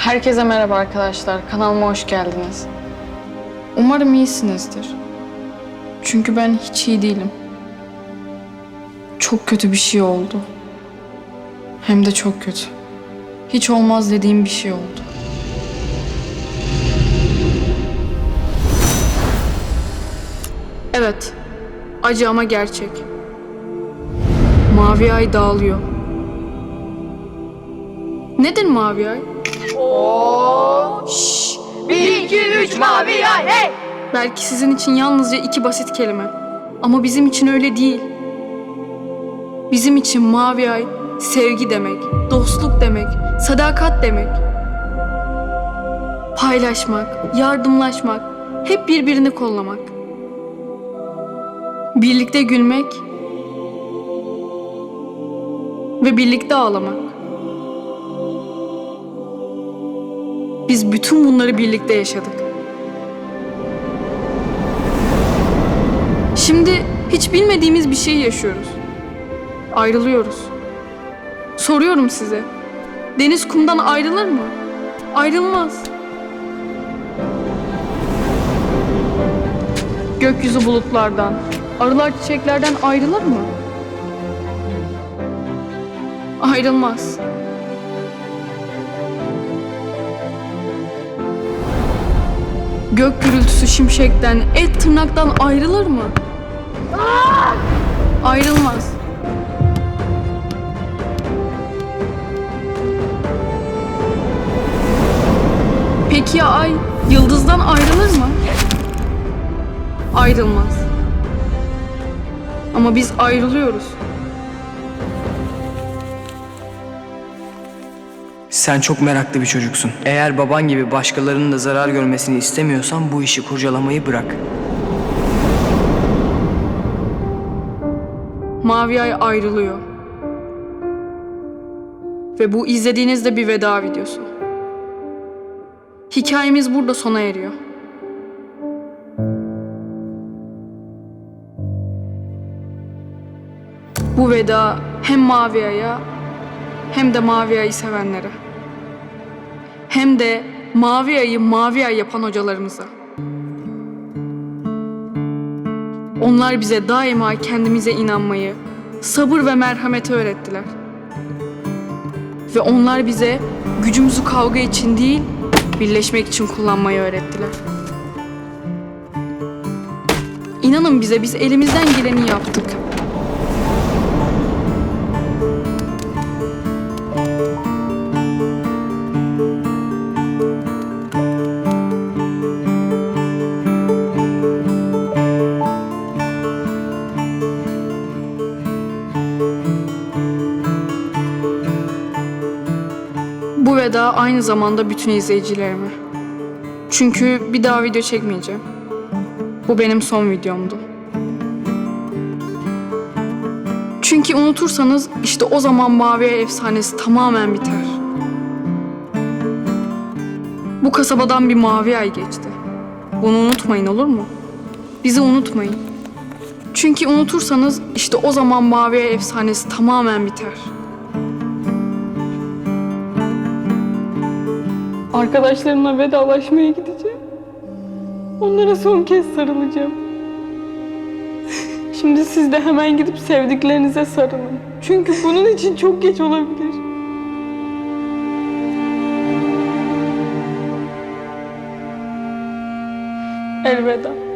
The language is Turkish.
Herkese merhaba arkadaşlar. Kanalıma hoş geldiniz. Umarım iyisinizdir. Çünkü ben hiç iyi değilim. Çok kötü bir şey oldu. Hem de çok kötü. Hiç olmaz dediğim bir şey oldu. Evet. Acı ama gerçek. Mavi ay dağılıyor. Nedir mavi ay? Bir, iki, üç, mavi ay, hey! Belki sizin için yalnızca iki basit kelime. Ama bizim için öyle değil. Bizim için mavi ay sevgi demek, dostluk demek, sadakat demek. Paylaşmak, yardımlaşmak, hep birbirini kollamak. Birlikte gülmek ve birlikte ağlamak. Biz bütün bunları birlikte yaşadık. Şimdi hiç bilmediğimiz bir şey yaşıyoruz. Ayrılıyoruz. Soruyorum size. Deniz kumdan ayrılır mı? Ayrılmaz. Gökyüzü bulutlardan, arılar çiçeklerden ayrılır mı? Ayrılmaz. Gök gürültüsü şimşekten, et tırnaktan ayrılır mı? Ayrılmaz. Peki ya ay yıldızdan ayrılır mı? Ayrılmaz. Ama biz ayrılıyoruz. Sen çok meraklı bir çocuksun. Eğer baban gibi başkalarının da zarar görmesini istemiyorsan bu işi kurcalamayı bırak. Mavi Ay ayrılıyor. Ve bu izlediğiniz de bir veda videosu. Hikayemiz burada sona eriyor. Bu veda hem Mavi Ay'a hem de Mavi Ay'ı sevenlere. Hem de Mavi Ay'ı Mavi Ay yapan hocalarımıza. Onlar bize daima kendimize inanmayı, sabır ve merhameti öğrettiler. Ve onlar bize gücümüzü kavga için değil, birleşmek için kullanmayı öğrettiler. İnanın bize biz elimizden geleni yaptık. Veda aynı zamanda bütün izleyicilerime. Çünkü bir daha video çekmeyeceğim. Bu benim son videomdu. Çünkü unutursanız işte o zaman Mavi Ay efsanesi tamamen biter. Bu kasabadan bir Mavi Ay geçti. Bunu unutmayın olur mu? Bizi unutmayın. Çünkü unutursanız işte o zaman Mavi Ay efsanesi tamamen biter. Arkadaşlarımla vedalaşmaya gideceğim. Onlara son kez sarılacağım. Şimdi siz de hemen gidip sevdiklerinize sarılın. Çünkü bunun için çok geç olabilir. Elveda.